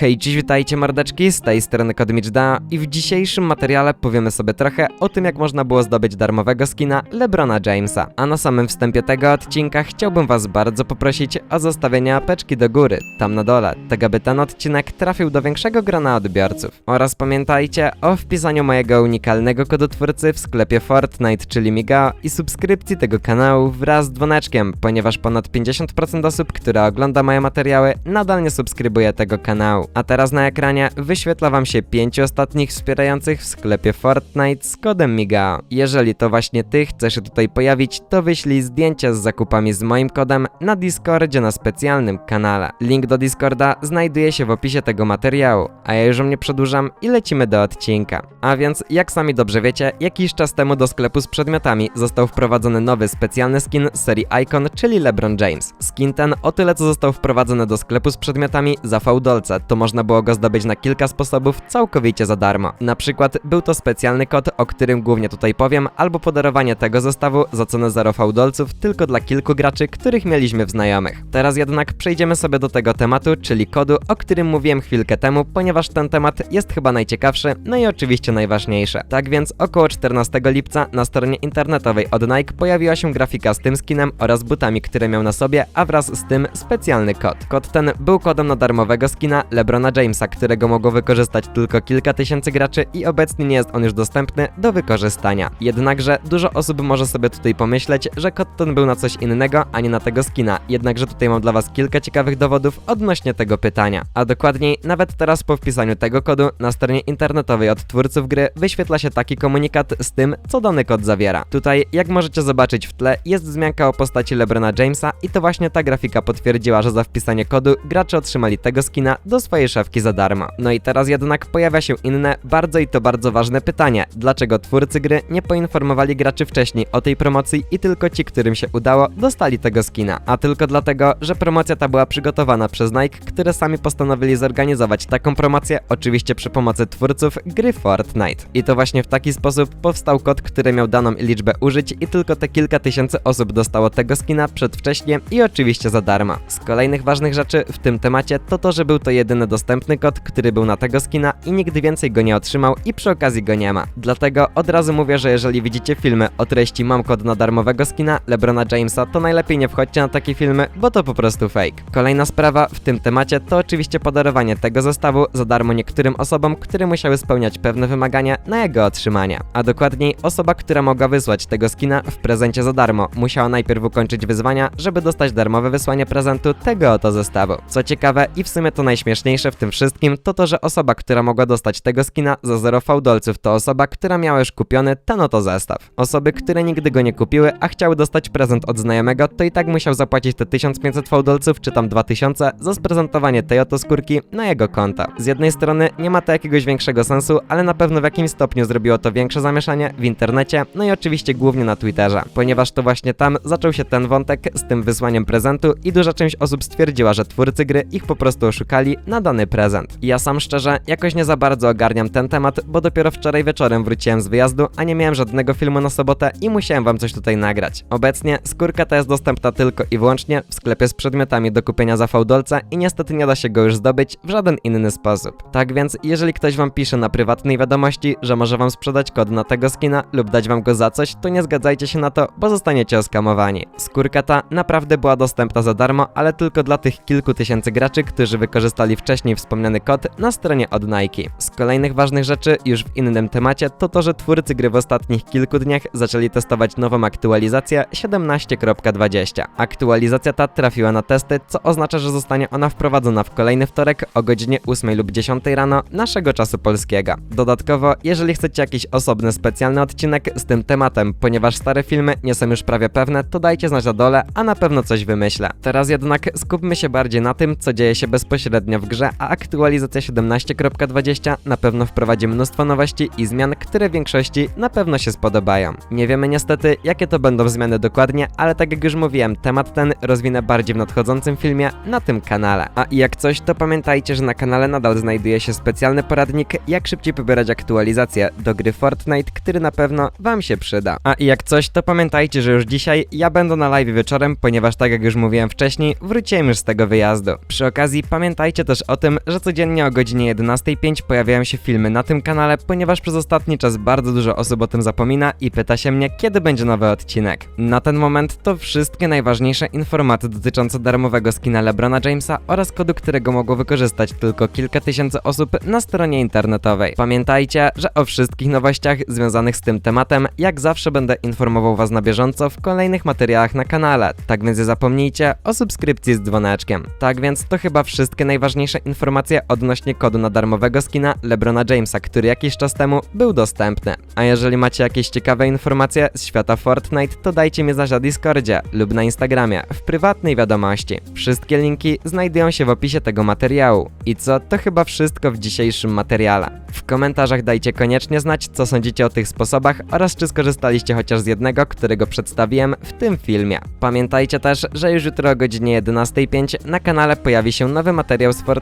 Hej, dziś witajcie mordeczki, z tej strony Kodmicda i w dzisiejszym materiale powiemy sobie trochę o tym, jak można było zdobyć darmowego skina LeBrona Jamesa. A na samym wstępie tego odcinka chciałbym was bardzo poprosić o zostawienie apeczki do góry, tam na dole, tak aby ten odcinek trafił do większego grona odbiorców. Oraz pamiętajcie o wpisaniu mojego unikalnego kodotwórcy w sklepie Fortnite, czyli Migao i subskrypcji tego kanału wraz z dzwoneczkiem, ponieważ ponad 50% osób, które ogląda moje materiały, nadal nie subskrybuje tego kanału. A teraz na ekranie wyświetla wam się pięciu ostatnich wspierających w sklepie Fortnite z kodem Migao. Jeżeli to właśnie ty chcesz się tutaj pojawić, to wyślij zdjęcia z zakupami z moim kodem na Discordzie na specjalnym kanale. Link do Discorda znajduje się w opisie tego materiału, a ja już nie przedłużam i lecimy do odcinka. A więc, jak sami dobrze wiecie, jakiś czas temu do sklepu z przedmiotami został wprowadzony nowy specjalny skin serii Icon, czyli LeBron James. Skin ten o tyle co został wprowadzony do sklepu z przedmiotami za fałdolce, to można było go zdobyć na kilka sposobów całkowicie za darmo. Na przykład był to specjalny kod, o którym głównie tutaj powiem, albo podarowanie tego zestawu za cenę 0 fałdolców tylko dla kilku graczy, których mieliśmy w znajomych. Teraz jednak przejdziemy sobie do tego tematu, czyli kodu, o którym mówiłem chwilkę temu, ponieważ ten temat jest chyba najciekawszy, no i oczywiście najważniejszy. Tak więc około 14 lipca na stronie internetowej od Nike pojawiła się grafika z tym skinem oraz butami, które miał na sobie, a wraz z tym specjalny kod. Kod ten był kodem na darmowego skina LeBrona Jamesa, którego mogło wykorzystać tylko kilka tysięcy graczy i obecnie nie jest on już dostępny do wykorzystania. Jednakże dużo osób może sobie tutaj pomyśleć, że kod ten był na coś innego, a nie na tego skina. Jednakże tutaj mam dla was kilka ciekawych dowodów odnośnie tego pytania. A dokładniej, nawet teraz po wpisaniu tego kodu na stronie internetowej od twórców gry wyświetla się taki komunikat z tym, co dany kod zawiera. Tutaj, jak możecie zobaczyć w tle, jest wzmianka o postaci LeBrona Jamesa i to właśnie ta grafika potwierdziła, że za wpisanie kodu gracze otrzymali tego skina do swojej szafki za darmo. No i teraz jednak pojawia się inne, bardzo i to bardzo ważne pytanie. Dlaczego twórcy gry nie poinformowali graczy wcześniej o tej promocji i tylko ci, którym się udało, dostali tego skina? A tylko dlatego, że promocja ta była przygotowana przez Nike, które sami postanowili zorganizować taką promocję, oczywiście przy pomocy twórców gry Fortnite. I to właśnie w taki sposób powstał kod, który miał daną liczbę użyć i tylko te kilka tysięcy osób dostało tego skina przedwcześnie i oczywiście za darmo. Z kolejnych ważnych rzeczy w tym temacie to to, że był to jedyny dostępny kod, który był na tego skina i nigdy więcej go nie otrzymał i przy okazji go nie ma. Dlatego od razu mówię, że jeżeli widzicie filmy o treści mam kod na darmowego skina LeBrona Jamesa, to najlepiej nie wchodźcie na takie filmy, bo to po prostu fake. Kolejna sprawa w tym temacie to oczywiście podarowanie tego zestawu za darmo niektórym osobom, które musiały spełniać pewne wymagania na jego otrzymanie. A dokładniej osoba, która mogła wysłać tego skina w prezencie za darmo, musiała najpierw ukończyć wyzwania, żeby dostać darmowe wysłanie prezentu tego oto zestawu. Co ciekawe i w sumie to najśmieszniejsze w tym wszystkim, to to, że osoba, która mogła dostać tego skina za 0 fałdolców, to osoba, która miała już kupiony ten oto zestaw. Osoby, które nigdy go nie kupiły, a chciały dostać prezent od znajomego, to i tak musiał zapłacić te 1500 fałdolców, czy tam 2000 za sprezentowanie tej oto skórki na jego konta. Z jednej strony nie ma to jakiegoś większego sensu, ale na pewno w jakimś stopniu zrobiło to większe zamieszanie w internecie, no i oczywiście głównie na Twitterze, ponieważ to właśnie tam zaczął się ten wątek z tym wysłaniem prezentu i duża część osób stwierdziła, że twórcy gry ich po prostu oszukali na dany prezent. Ja sam szczerze jakoś nie za bardzo ogarniam ten temat, bo dopiero wczoraj wieczorem wróciłem z wyjazdu, a nie miałem żadnego filmu na sobotę i musiałem wam coś tutaj nagrać. Obecnie skórka ta jest dostępna tylko i wyłącznie w sklepie z przedmiotami do kupienia za fałdolce i niestety nie da się go już zdobyć w żaden inny sposób. Tak więc, jeżeli ktoś wam pisze na prywatnej wiadomości, że może wam sprzedać kod na tego skina lub dać wam go za coś, to nie zgadzajcie się na to, bo zostaniecie oskamowani. Skórka ta naprawdę była dostępna za darmo, ale tylko dla tych kilku tysięcy graczy, którzy wykorzystali wcześniej wspomniany kod na stronie od Nike. Z kolejnych ważnych rzeczy, już w innym temacie, to to, że twórcy gry w ostatnich kilku dniach zaczęli testować nową aktualizację 17.20. Aktualizacja ta trafiła na testy, co oznacza, że zostanie ona wprowadzona w kolejny wtorek o godzinie 8 lub 10 rano naszego czasu polskiego. Dodatkowo, jeżeli chcecie jakiś osobny specjalny odcinek z tym tematem, ponieważ stare filmy nie są już prawie pewne, to dajcie znać na dole, a na pewno coś wymyślę. Teraz jednak skupmy się bardziej na tym, co dzieje się bezpośrednio w grze, a aktualizacja 17.20 na pewno wprowadzi mnóstwo nowości i zmian, które większości na pewno się spodobają. Nie wiemy niestety, jakie to będą zmiany dokładnie, ale tak jak już mówiłem, temat ten rozwinę bardziej w nadchodzącym filmie na tym kanale. A i jak coś, to pamiętajcie, że na kanale nadal znajduje się specjalny poradnik, jak szybciej pobierać aktualizacje do gry Fortnite, który na pewno wam się przyda. A i jak coś, to pamiętajcie, że już dzisiaj ja będę na live wieczorem, ponieważ tak jak już mówiłem wcześniej, wróciłem już z tego wyjazdu. Przy okazji pamiętajcie też o tym, że codziennie o godzinie 11.05 pojawiają się filmy na tym kanale, ponieważ przez ostatni czas bardzo dużo osób o tym zapomina i pyta się mnie, kiedy będzie nowy odcinek. Na ten moment to wszystkie najważniejsze informacje dotyczące darmowego skina LeBrona Jamesa oraz kodu, którego mogło wykorzystać tylko kilka tysięcy osób na stronie internetowej. Pamiętajcie, że o wszystkich nowościach związanych z tym tematem, jak zawsze będę informował Was na bieżąco w kolejnych materiałach na kanale, tak więc nie zapomnijcie o subskrypcji z dzwoneczkiem. Tak więc to chyba wszystkie najważniejsze informacje odnośnie kodu na darmowego skina LeBrona Jamesa, który jakiś czas temu był dostępny. A jeżeli macie jakieś ciekawe informacje z świata Fortnite, to dajcie mi znać na Discordzie lub na Instagramie w prywatnej wiadomości. Wszystkie linki znajdują się w opisie tego materiału. I co, to chyba wszystko w dzisiejszym materiale. W komentarzach dajcie koniecznie znać, co sądzicie o tych sposobach oraz czy skorzystaliście chociaż z jednego, którego przedstawiłem w tym filmie. Pamiętajcie też, że już jutro o godzinie 11.05 na kanale pojawi się nowy materiał z